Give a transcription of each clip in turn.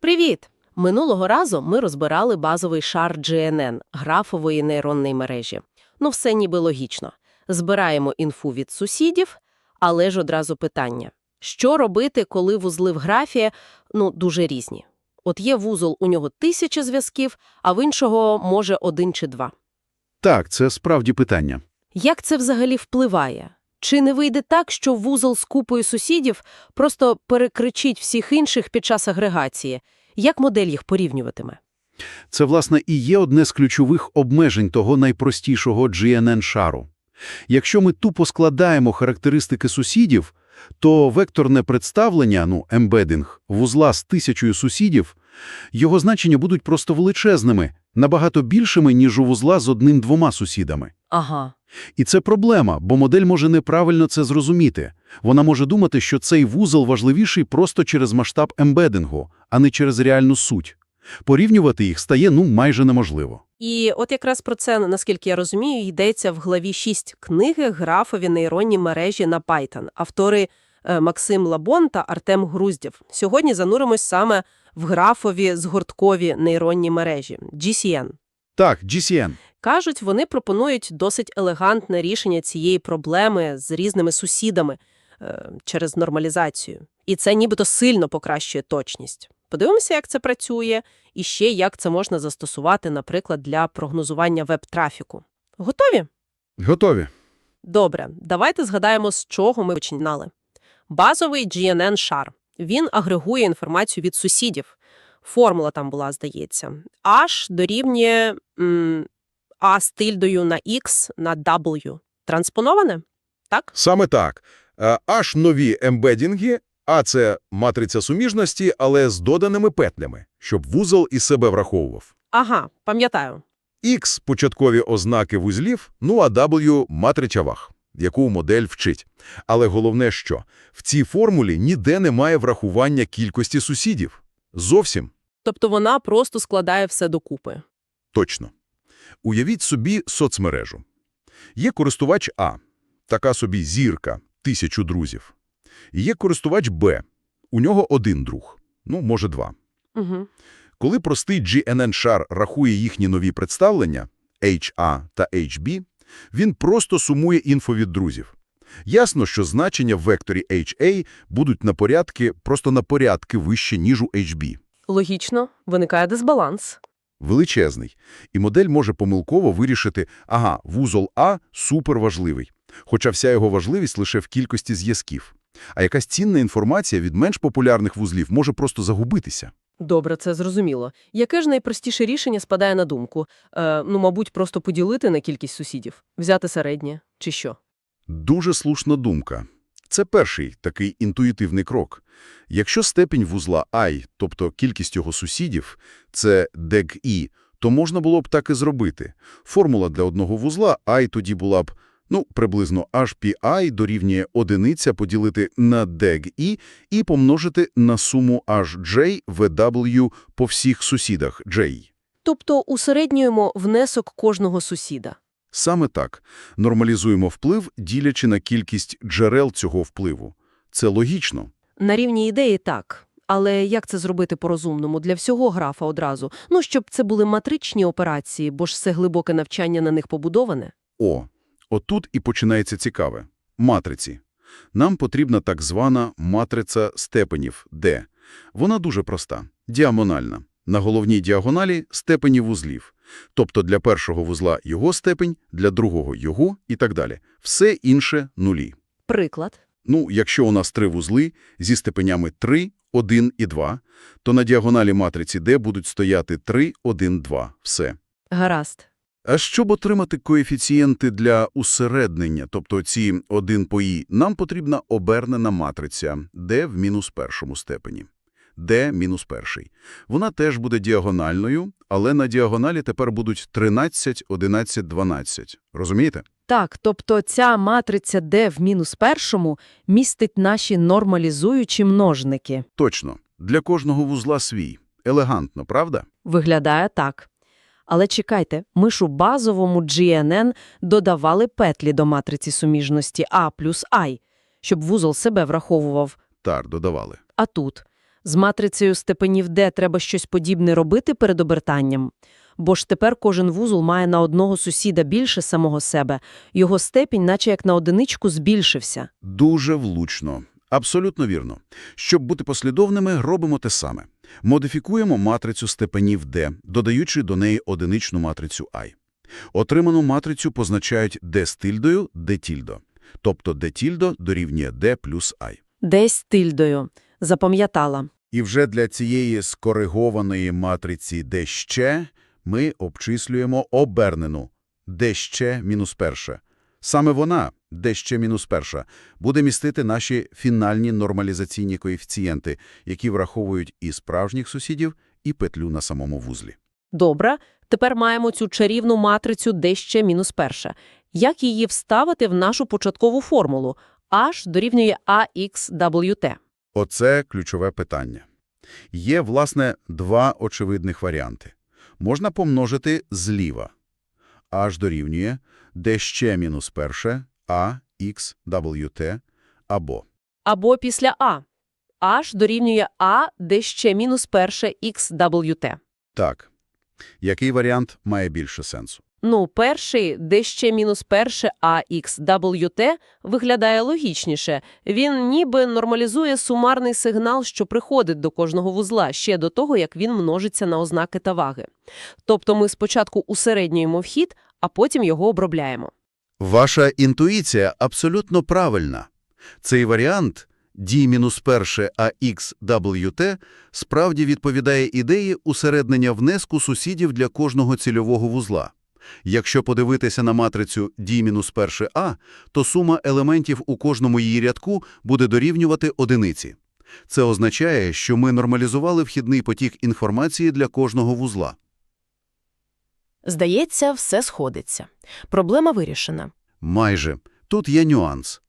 Привіт! Минулого разу ми розбирали базовий шар GNN – графової нейронної мережі. Ну, все ніби логічно. Збираємо інфу від сусідів, але ж одразу питання. Що робити, коли вузли в графі, ну, дуже різні? От є вузол, у нього тисяча зв'язків, а в іншого, може, один чи два. Так, це справді питання. Як це взагалі впливає? Чи не вийде так, що вузол з купою сусідів просто перекричить всіх інших під час агрегації? Як модель їх порівнюватиме? Це, власне, і є одне з ключових обмежень того найпростішого GNN-шару. Якщо ми тупо складаємо характеристики сусідів, то векторне представлення, ну, ембединг, вузла з тисячою сусідів, його значення будуть просто величезними, набагато більшими, ніж у вузла з одним-двома сусідами. Ага. І це проблема, бо модель може неправильно це зрозуміти. Вона може думати, що цей вузол важливіший просто через масштаб ембедингу, а не через реальну суть. Порівнювати їх стає ну майже неможливо. І от якраз про це, наскільки я розумію, йдеться в главі 6 книги «Графові нейронні мережі на Python». Автори е, Максим Лабон та Артем Груздєв. Сьогодні зануримось саме в графові згорткові нейронні мережі – GCN. Так, GCN. Кажуть, вони пропонують досить елегантне рішення цієї проблеми з різними сусідами е, через нормалізацію. І це нібито сильно покращує точність. Подивимося, як це працює, і ще як це можна застосувати, наприклад, для прогнозування веб-трафіку. Готові? Готові. Добре, давайте згадаємо, з чого ми починали. Базовий GNN-шар. Він агрегує інформацію від сусідів. Формула там була, здається. H дорівнює A з тильдою на X на W. Транспоноване? Так? Саме так. Е, Аж нові ембедінги, а це матриця суміжності, але з доданими петлями, щоб вузол із себе враховував. Ага, пам'ятаю. X – початкові ознаки вузлів, ну а W – матриця ваг, яку модель вчить. Але головне що? В цій формулі ніде немає врахування кількості сусідів. Зовсім Тобто вона просто складає все докупи. Точно. Уявіть собі соцмережу. Є користувач А, така собі зірка, тисячу друзів. І є користувач Б, у нього один друг, ну, може два. Угу. Коли простий GNN-шар рахує їхні нові представлення, HA та HB, він просто сумує інфо від друзів. Ясно, що значення в векторі HA будуть на порядки, просто на порядки вище, ніж у HB. Логічно, виникає дисбаланс. Величезний. І модель може помилково вирішити, ага, вузол А суперважливий, хоча вся його важливість лише в кількості зв'язків. А якась цінна інформація від менш популярних вузлів може просто загубитися. Добре, це зрозуміло. Яке ж найпростіше рішення спадає на думку? Е, ну, мабуть, просто поділити на кількість сусідів, взяти середнє, чи що? Дуже слушна думка. Це перший такий інтуїтивний крок. Якщо степінь вузла i, тобто кількість його сусідів, це deg-i, то можна було б так і зробити. Формула для одного вузла і тоді була б, ну, приблизно hpi дорівнює одиниця поділити на deg-i і помножити на суму hj vw по всіх сусідах j. Тобто усереднюємо внесок кожного сусіда. Саме так. Нормалізуємо вплив, ділячи на кількість джерел цього впливу. Це логічно. На рівні ідеї так. Але як це зробити по-розумному для всього графа одразу? Ну, щоб це були матричні операції, бо ж все глибоке навчання на них побудоване. О, отут і починається цікаве. Матриці. Нам потрібна так звана матриця степенів D. Вона дуже проста, діагональна. На головній діагоналі – степені вузлів. Тобто для першого вузла його степень, для другого його і так далі. Все інше – нулі. Приклад. Ну, якщо у нас три вузли зі степенями 3, 1 і 2, то на діагоналі матриці D будуть стояти 3, 1, 2. Все. Гаразд. А щоб отримати коефіцієнти для усереднення, тобто ці 1 по і, нам потрібна обернена матриця D в мінус першому степені. D мінус перший. Вона теж буде діагональною, але на діагоналі тепер будуть 13, 11, 12. Розумієте? Так, тобто ця матриця D в мінус першому містить наші нормалізуючі множники. Точно. Для кожного вузла свій. Елегантно, правда? Виглядає так. Але чекайте, ми ж у базовому GNN додавали петлі до матриці суміжності A плюс I, щоб вузол себе враховував. Тар додавали. А тут З матрицею степенів D треба щось подібне робити перед обертанням. Бо ж тепер кожен вузол має на одного сусіда більше самого себе. Його степінь наче як на одиничку збільшився. Дуже влучно. Абсолютно вірно. Щоб бути послідовними, робимо те саме. Модифікуємо матрицю степенів D, додаючи до неї одиничну матрицю I. Отриману матрицю позначають D з тильдою, D тільдо. Тобто D тільдо дорівнює D плюс I. Десь тильдою. Запам'ятала. І вже для цієї скоригованої матриці D ще ми обчислюємо обернену D ще мінус перша. Саме вона, D ще мінус перша, буде містити наші фінальні нормалізаційні коефіцієнти, які враховують і справжніх сусідів, і петлю на самому вузлі. Добре, тепер маємо цю чарівну матрицю D ще мінус перша. Як її вставити в нашу початкову формулу? H дорівнює AXWT. Оце ключове питання. Є, власне, два очевидних варіанти. Можна помножити зліва. H дорівнює D ще мінус перше, A, X, WT, або Або після А. H дорівнює А, де ще мінус перше XWT. так. Який варіант має більше сенсу? Ну, перший, де ще мінус перше AXWT, виглядає логічніше. Він ніби нормалізує сумарний сигнал, що приходить до кожного вузла, ще до того, як він множиться на ознаки та ваги. Тобто ми спочатку усереднюємо вхід, а потім його обробляємо. Ваша інтуїція абсолютно правильна. Цей варіант D-1 AXWT справді відповідає ідеї усереднення внеску сусідів для кожного цільового вузла. Якщо подивитися на матрицю D-1A, то сума елементів у кожному її рядку буде дорівнювати одиниці. Це означає, що ми нормалізували вхідний потік інформації для кожного вузла. Здається, все сходиться. Проблема вирішена. Майже. Тут є нюанс.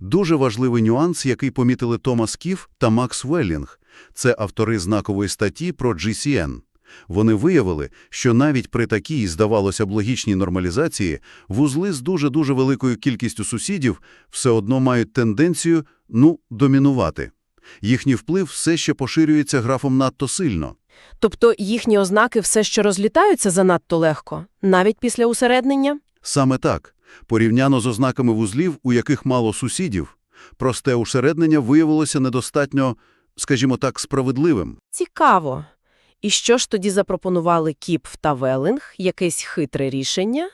Дуже важливий нюанс, який помітили Томас Кіф та Макс Веллінг. Це автори знакової статті про GCN. Вони виявили, що навіть при такій, здавалося б, логічній нормалізації, вузли з дуже-дуже великою кількістю сусідів все одно мають тенденцію, ну, домінувати. Їхній вплив все ще поширюється графом надто сильно. Тобто їхні ознаки все ще розлітаються занадто легко, навіть після усереднення? Саме так. Порівняно з ознаками вузлів, у яких мало сусідів, просте усереднення виявилося недостатньо, скажімо так, справедливим. Цікаво. І що ж тоді запропонували Кіпф та Веллинг? Якесь хитре рішення?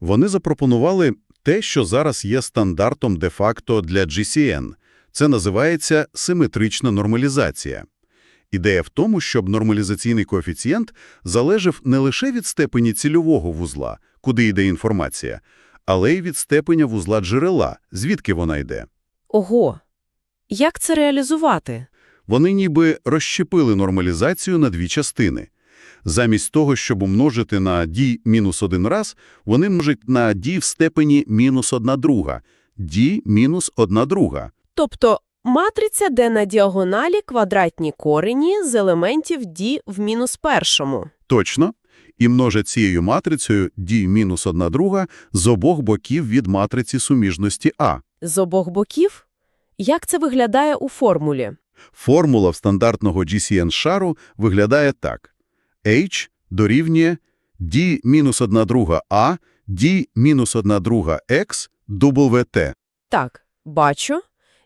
Вони запропонували те, що зараз є стандартом де-факто для GCN. Це називається симетрична нормалізація. Ідея в тому, щоб нормалізаційний коефіцієнт залежав не лише від степені цільового вузла, куди йде інформація, але й від степеня вузла джерела, звідки вона йде. Ого! Як це реалізувати? Вони ніби розщепили нормалізацію на дві частини. Замість того, щоб умножити на d мінус один раз, вони множать на d в степені мінус одна друга, d мінус одна друга. Тобто матриця, де на діагоналі квадратні корені з елементів d в мінус першому. Точно. І множать цією матрицею d мінус одна друга з обох боків від матриці суміжності А. З обох боків? Як це виглядає у формулі? Формула в стандартного GCN-шару виглядає так. H дорівнює d мінус одна друга А, d мінус одна друга X, WT. Так, бачу.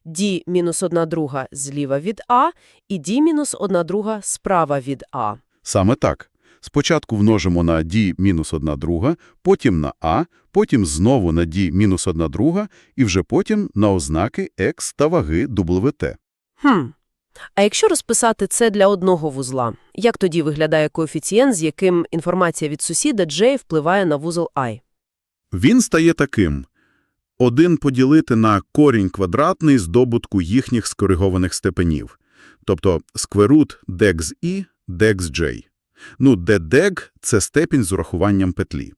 d мінус одна друга зліва від А і d мінус одна друга справа від А. Саме так. Спочатку множимо на d мінус одна друга, потім на А, потім знову на d мінус одна друга і вже потім на ознаки X та ваги WT. Хм. А якщо розписати це для одного вузла, як тоді виглядає коефіцієнт, з яким інформація від сусіда J впливає на вузол I? Він стає таким. 1 поділити на корінь квадратний з добутку їхніх скоригованих степенів. Тобто скверут dex-i, dex-j. Ну, де дег – це степінь з урахуванням петлі.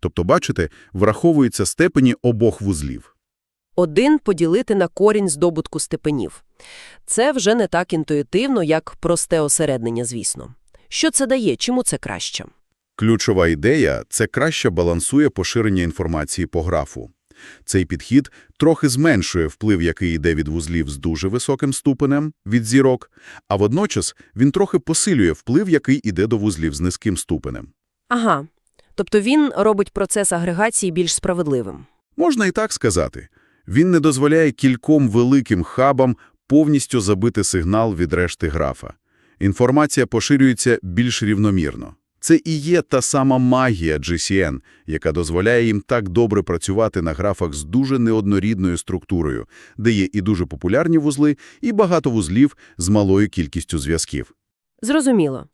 Тобто, бачите, враховуються степені обох вузлів. Один поділити на корінь здобутку степенів. Це вже не так інтуїтивно, як просте осереднення, звісно. Що це дає? Чому це краще? Ключова ідея – це краще балансує поширення інформації по графу. Цей підхід трохи зменшує вплив, який йде від вузлів з дуже високим ступенем, від зірок, а водночас він трохи посилює вплив, який йде до вузлів з низьким ступенем. Ага. Тобто він робить процес агрегації більш справедливим. Можна і так сказати. Він не дозволяє кільком великим хабам повністю забити сигнал від решти графа. Інформація поширюється більш рівномірно. Це і є та сама магія GCN, яка дозволяє їм так добре працювати на графах з дуже неоднорідною структурою, де є і дуже популярні вузли, і багато вузлів з малою кількістю зв'язків. Зрозуміло.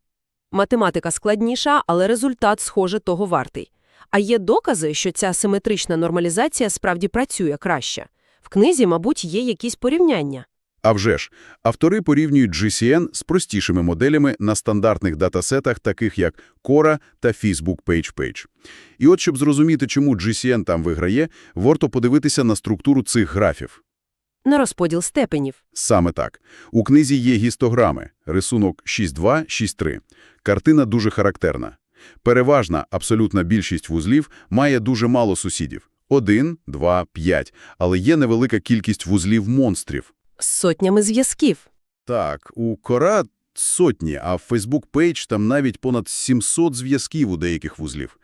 Математика складніша, але результат, схоже, того вартий. А є докази, що ця симетрична нормалізація справді працює краще. В книзі, мабуть, є якісь порівняння. А вже ж, автори порівнюють GCN з простішими моделями на стандартних датасетах, таких як Cora та Facebook PagePage. І от, щоб зрозуміти, чому GCN там виграє, варто подивитися на структуру цих графів. На розподіл степенів. Саме так. У книзі є гістограми, рисунок 6.2, 6.3. Картина дуже характерна. Переважна, абсолютна більшість вузлів має дуже мало сусідів. 1, 2, 5. Але є невелика кількість вузлів-монстрів. З сотнями зв'язків. Так, у Кора сотні, а в Facebook Page там навіть понад 700 зв'язків у деяких вузлів.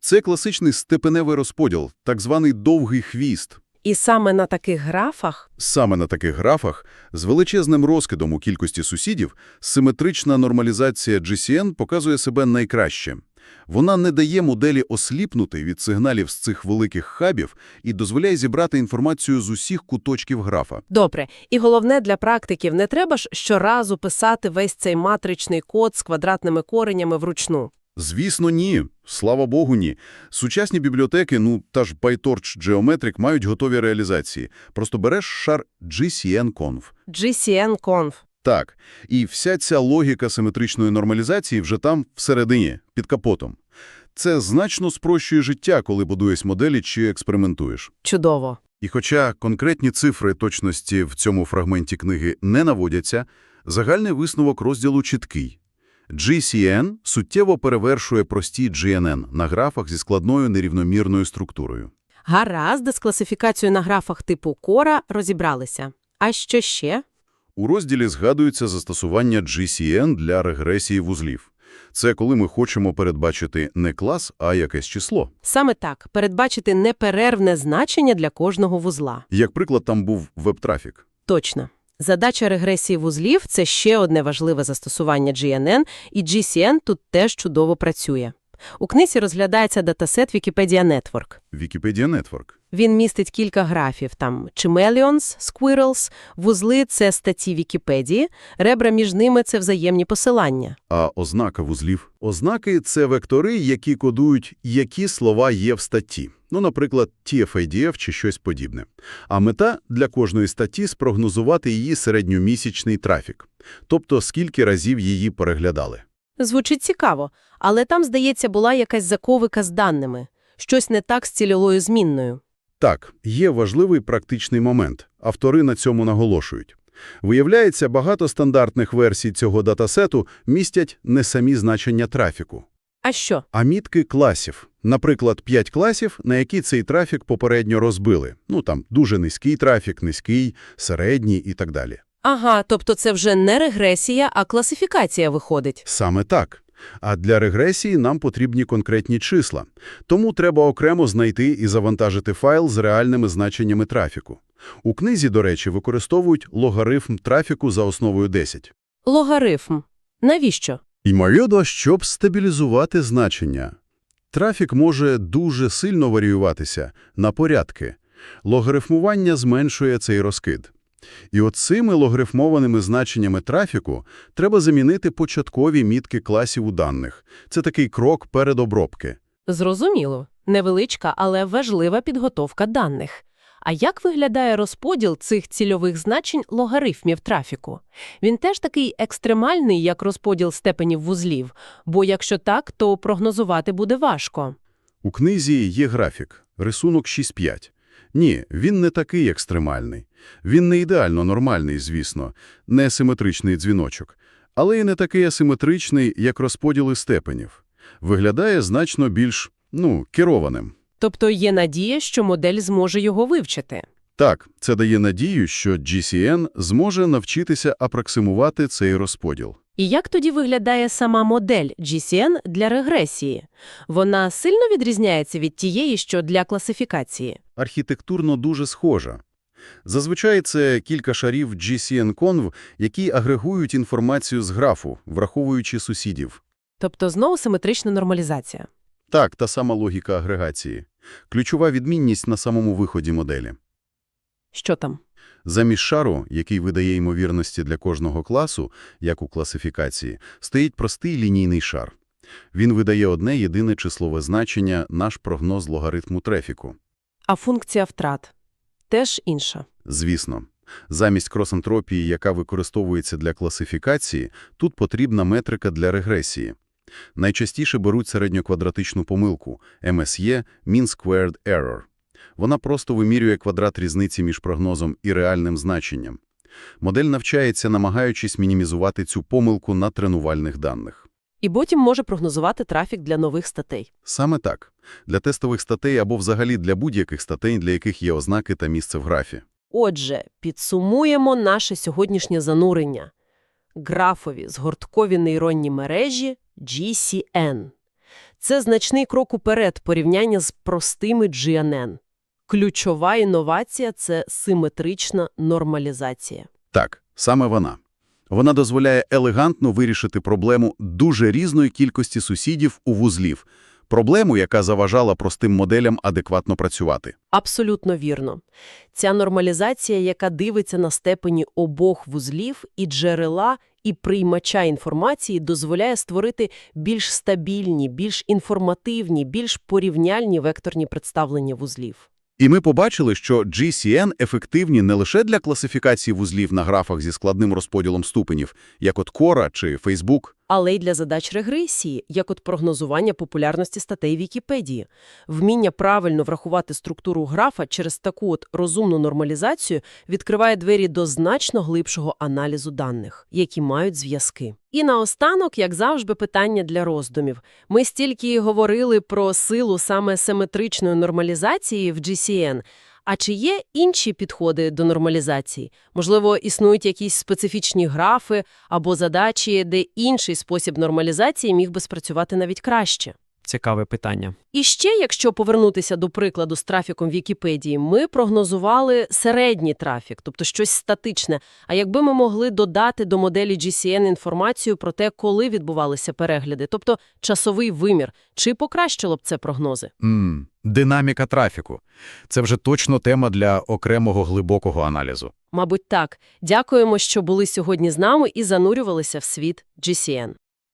Це класичний степеневий розподіл, так званий довгий хвіст. І саме на таких графах Саме на таких графах, з величезним розкидом у кількості сусідів, симетрична нормалізація GCN показує себе найкраще. Вона не дає моделі осліпнути від сигналів з цих великих хабів і дозволяє зібрати інформацію з усіх куточків графа. Добре. І головне для практиків не треба ж щоразу писати весь цей матричний код з квадратними коренями вручну. Звісно, ні. Слава Богу, ні. Сучасні бібліотеки, ну та ж PyTorch Geometric, мають готові реалізації. Просто береш шар GCN-Conv. GCN-Conf. Так, і вся ця логіка симетричної нормалізації вже там всередині, під капотом. Це значно спрощує життя, коли будуєш моделі чи експериментуєш. Чудово. І хоча конкретні цифри точності в цьому фрагменті книги не наводяться, загальний висновок розділу чіткий. GCN суттєво перевершує прості GNN на графах зі складною нерівномірною структурою. Гаразд, з класифікацією на графах типу Кора розібралися. А що ще? У розділі згадується застосування GCN для регресії вузлів. Це коли ми хочемо передбачити не клас, а якесь число. Саме так, передбачити неперервне значення для кожного вузла. Як приклад, там був веб-трафік. Точно. Задача регресії вузлів – це ще одне важливе застосування GNN, і GCN тут теж чудово працює. У книзі розглядається датасет Wikipedia Network. Wikipedia Network. Він містить кілька графів, там Chimeleons, Squirrels, вузли – це статті Вікіпедії, ребра між ними – це взаємні посилання. А ознака вузлів? Ознаки – це вектори, які кодують, які слова є в статті. Ну, наприклад, TF-IDF чи щось подібне. А мета для кожної статті – спрогнозувати її середньомісячний трафік. Тобто, скільки разів її переглядали. Звучить цікаво, але там, здається, була якась заковика з даними. Щось не так з цільовою змінною. Так, є важливий практичний момент. Автори на цьому наголошують. Виявляється, багато стандартних версій цього датасету містять не самі значення трафіку, А що? а мітки класів. Наприклад, 5 класів, на які цей трафік попередньо розбили. Ну там дуже низький трафік, низький, середній і так далі. Ага, тобто це вже не регресія, а класифікація виходить. Саме так. А для регресії нам потрібні конкретні числа. Тому треба окремо знайти і завантажити файл з реальними значеннями трафіку. У книзі, до речі, використовують логарифм трафіку за основою 10. Логарифм. Навіщо? Ймовірно, щоб стабілізувати значення. Трафік може дуже сильно варіюватися на порядки. Логарифмування зменшує цей розкид. І от цими логарифмованими значеннями трафіку треба замінити початкові мітки класів у даних. Це такий крок перед обробки. Зрозуміло. Невеличка, але важлива підготовка даних. А як виглядає розподіл цих цільових значень логарифмів трафіку? Він теж такий екстремальний, як розподіл степенів вузлів, бо якщо так, то прогнозувати буде важко. У книзі є графік, рисунок 6.5. Ні, він не такий екстремальний. Він не ідеально нормальний, звісно, не симетричний дзвіночок, але і не такий асиметричний, як розподіли степенів. Виглядає значно більш, ну, керованим. Тобто є надія, що модель зможе його вивчити. Так, це дає надію, що GCN зможе навчитися апроксимувати цей розподіл. І як тоді виглядає сама модель GCN для регресії? Вона сильно відрізняється від тієї, що для класифікації? Архітектурно дуже схожа. Зазвичай це кілька шарів GCN-конв, які агрегують інформацію з графу, враховуючи сусідів. Тобто знову симетрична нормалізація. Так, та сама логіка агрегації. Ключова відмінність на самому виході моделі. Що там? Замість шару, який видає ймовірності для кожного класу, як у класифікації, стоїть простий лінійний шар. Він видає одне єдине числове значення – наш прогноз логарифму трефіку. А функція втрат теж інша. Звісно. Замість кросентропії, яка використовується для класифікації, тут потрібна метрика для регресії. Найчастіше беруть середньоквадратичну помилку – MSE – Mean Squared Error. Вона просто вимірює квадрат різниці між прогнозом і реальним значенням. Модель навчається, намагаючись мінімізувати цю помилку на тренувальних даних. І потім може прогнозувати трафік для нових статей. Саме так. Для тестових статей або взагалі для будь-яких статей, для яких є ознаки та місце в графі. Отже, підсумуємо наше сьогоднішнє занурення. Графові згорткові нейронні мережі GCN. Це значний крок уперед порівняння з простими GNN. Ключова інновація – це симетрична нормалізація. Так, саме вона. Вона дозволяє елегантно вирішити проблему дуже різної кількості сусідів у вузлів. Проблему, яка заважала простим моделям адекватно працювати. Абсолютно вірно. Ця нормалізація, яка дивиться на степені обох вузлів і джерела, і приймача інформації, дозволяє створити більш стабільні, більш інформативні, більш порівняльні векторні представлення вузлів. І ми побачили, що GCN ефективні не лише для класифікації вузлів на графах зі складним розподілом ступенів, як от Quora чи Facebook. Але й для задач регресії, як от прогнозування популярності статей Вікіпедії. Вміння правильно врахувати структуру графа через таку от розумну нормалізацію відкриває двері до значно глибшого аналізу даних, які мають зв'язки. І наостанок, як завжди, питання для роздумів. Ми стільки говорили про силу саме симетричної нормалізації в GCN, а чи є інші підходи до нормалізації? Можливо, існують якісь специфічні графи або задачі, де інший спосіб нормалізації міг би спрацювати навіть краще? Цікаве питання. І ще, якщо повернутися до прикладу з трафіком Вікіпедії, ми прогнозували середній трафік, тобто щось статичне. А якби ми могли додати до моделі GCN інформацію про те, коли відбувалися перегляди, тобто часовий вимір, чи покращило б це прогнози? М, динаміка трафіку. Це вже точно тема для окремого глибокого аналізу. Мабуть, так. Дякуємо, що були сьогодні з нами і занурювалися в світ GCN.